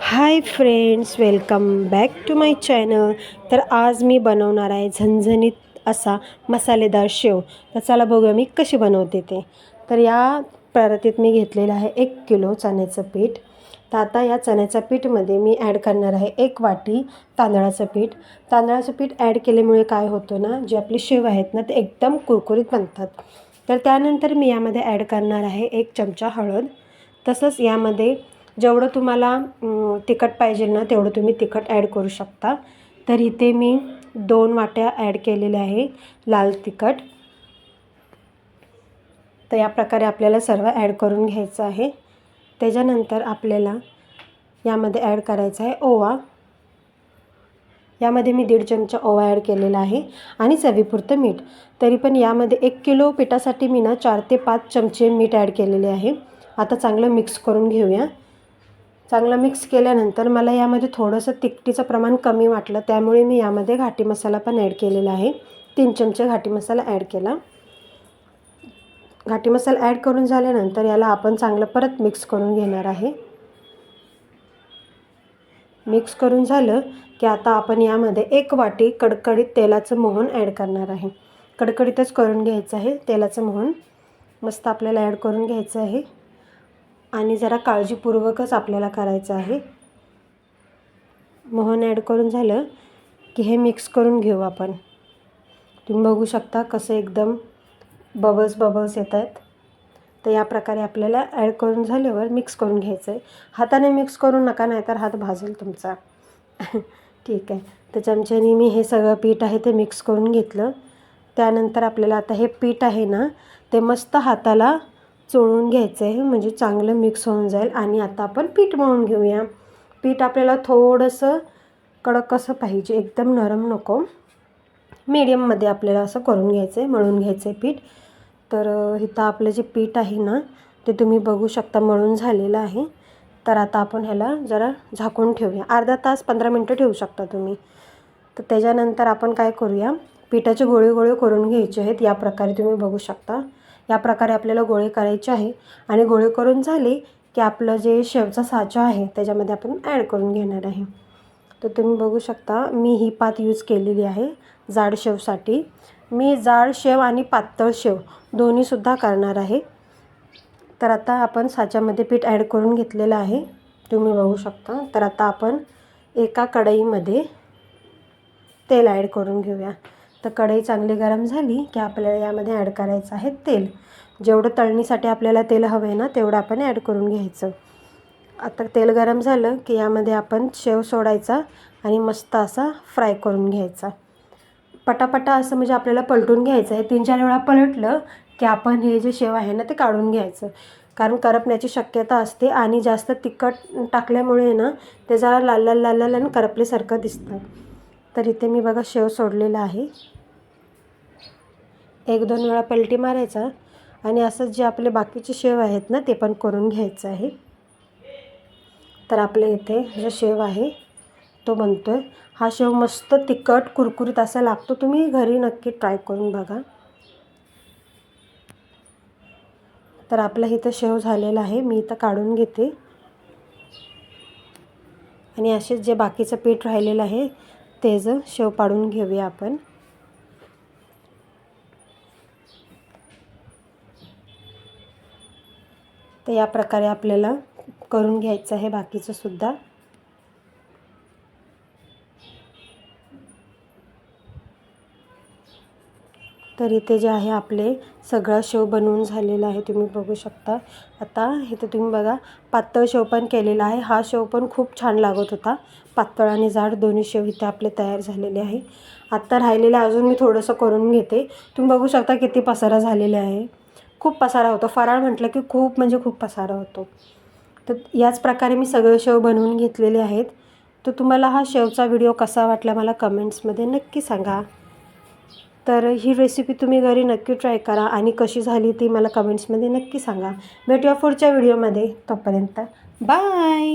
Hi friends welcome back to my channel. तर आज मी बनवणार आहे झणझणीत असा मसालेदार शेव. तर चला बघूया मी कशी बनवते ते. तर या परातीत मी घेतलेलं आहे एक किलो चण्याचं पीठ. तर आता या चण्याच्या पीठमध्ये मी ॲड करणार आहे एक वाटी तांदळाचं पीठ. तांदळाचं पीठ ॲड केल्यामुळे काय होतं ना जे आपली शेव आहेत ना ते एकदम कुरकुरीत बनतात. तर त्यानंतर मी यामध्ये ॲड करणार आहे एक चमचा हळद. तसंच यामध्ये जेवढं तुम्हाला तिखट पाहिजे ना तेवढं तुम्ही तिखट ॲड करू शकता. तर इथे मी दोन वाट्या ॲड केलेल्या आहे लाल तिखट. तर या प्रकारे आपल्याला सर्व ॲड करून घ्यायचं आहे. त्याच्यानंतर आपल्याला यामध्ये ॲड करायचा आहे ओवा. यामध्ये मी दीड चमचा ओवा ॲड केलेला आहे आणि चवीपुरतं मीठ. तरी पण यामध्ये एक किलो पिठासाठी मी ना चार ते पाच चमचे मीठ ॲड केलेले आहे. आता चांगलं मिक्स करून घेऊया. चांगलं मिक्स केल्यानंतर मला यामध्ये थोडंसं तिखटीचं प्रमाण कमी वाटलं. त्यामुळे मी यामध्ये घाटी मसाला पण ॲड केलेला आहे. तीन चमचे घाटी मसाला ॲड केला. घाटी मसाला ॲड करून झाल्यानंतर याला आपण चांगलं परत मिक्स करून घेणार आहे. मिक्स करून झालं की आता आपण यामध्ये एक वाटी कडकडीत तेलाचं मोहन ॲड करणार आहे. कडकडीतच करून घ्यायचं आहे. तेलाचं मोहन मस्त आपल्याला ॲड करून घ्यायचं आहे. आणि जरा काळजीपूर्वकच आपल्याला करायचं आहे. मोहन ॲड करून झालं की हे मिक्स करून घेऊ आपण. तुम्ही बघू शकता कसं एकदम बबल्स बबल्स येत आहेत तर या प्रकारे आपल्याला ॲड करून झाल्यावर मिक्स करून घ्यायचं आहे हाताने मिक्स करू नका नाहीतर हात भाजेल तुमचा. ठीक आहे. तर चमच्याने मी हे सगळं पीठ आहे ते मिक्स करून घेतलं. त्यानंतर आपल्याला आता हे पीठ आहे ना ते मस्त हाताला चोळून घ्यायचं आहे म्हणजे चांगलं मिक्स होऊन जाईल. आणि आता आपण पीठ मळून घेऊया. पीठ आपल्याला थोडंसं कडक असं पाहिजे एकदम नरम नको. मीडियममध्ये आपल्याला असं करून घ्यायचं आहे मळून घ्यायचं आहे पीठ. तर इथं आपलं जे पीठ आहे ना ते तुम्ही बघू शकता मळून झालेलं आहे. तर आता आपण ह्याला जरा झाकून ठेवूया. अर्धा तास पंधरा मिनटं ठेवू शकता तुम्ही. तर त्याच्यानंतर आपण काय करूया पिठाचे गोळे गोळे करून घ्यायचे आहेत या प्रकारे तुम्ही बघू शकता. या प्रकारे आपल्याला गोळे करायचे आहे. आणि गोळे करून झाले की आपलं जे शेवचा साचा आहे त्याच्यामध्ये आपण ॲड करून घेणार आहे. तर तुम्ही बघू शकता मी ही पात यूज केलेली आहे जाड शेवसाठी. मी जाड शेव आणि पातळ शेव दोन्हीसुद्धा करणार आहे. तर आता आपण साच्यामध्ये पीठ ॲड करून घेतलेलं आहे. तुम्ही बघू शकता. तर आता आपण एका कढईमध्ये तेल ॲड करून घेऊया. तर कढई चांगली गरम झाली की आपल्याला यामध्ये ॲड करायचं आहे तेल. जेवढं तळणीसाठी आपल्याला तेल हवं आहे ना तेवढं आपण ॲड करून घ्यायचं. आता तेल गरम झालं की यामध्ये आपण शेव सोडायचा आणि मस्त असा फ्राय करून घ्यायचा. पटापटा असं म्हणजे आपल्याला पलटून घ्यायचं आहे. तीन चार वेळा पलटलं की आपण हे जे शेव आहे ना ते काढून घ्यायचं. कारण करपण्याची शक्यता असते आणि जास्त तिखट टाकल्यामुळे ना ते जरा लाल लाल लाल लाल आणि करपल्यासारखं दिसतं. तर इथे मी बघा शेव सोडलेला आहे. एक दोन वेळा पलटी मारायचा आणि असंच जे आपले बाकीचे शेव आहेत ना ते पण करून घ्यायचं आहे. तर आपल्या इथे जो शेव आहे तो बनतो आहे हा शेव मस्त तिखट कुरकुरीत असा लागतो. तुम्ही घरी नक्की ट्राय करून बघा. तर आपलं इथं शेव झालेला आहे. मी इथं काढून घेते. आणि असेच जे बाकीचं पीठ राहिलेलं आहे तेज शेव पाडून घेऊया आपण. तर या प्रकारे आपल्याला करून घ्यायचं आहे बाकीचं सुद्धा. तर इथे जे आहे आपले सगळा शेव बनवून झालेला आहे तुम्ही बघू शकता. आता इथे तुम्ही बघा पातळ शेव पण केलेला आहे. हा शेव पण खूप छान लागत होता. पातळ आणि जाड दोन्ही शेव इथे आपले तयार झालेले आहे. आत्ता राहिलेलं अजून मी थोडंसं करून घेते. तुम्ही बघू शकता किती पसारा झालेला आहे. खूप पसारा होतो. फराळ म्हटलं की खूप म्हणजे खूप पसारा होतो. तर याच प्रकारे मी सगळे शेव बनवून घेतलेले आहेत. तर तुम्हाला हा शेवचा व्हिडिओ कसा वाटला मला कमेंट्समध्ये नक्की सांगा. तर ही रेसिपी तुम्ही घरी नक्की ट्राय करा आणि कशी झाली ती मला कमेंट्समध्ये नक्की सांगा. भेटूया पुढच्या व्हिडिओमध्ये तोपर्यंत बाय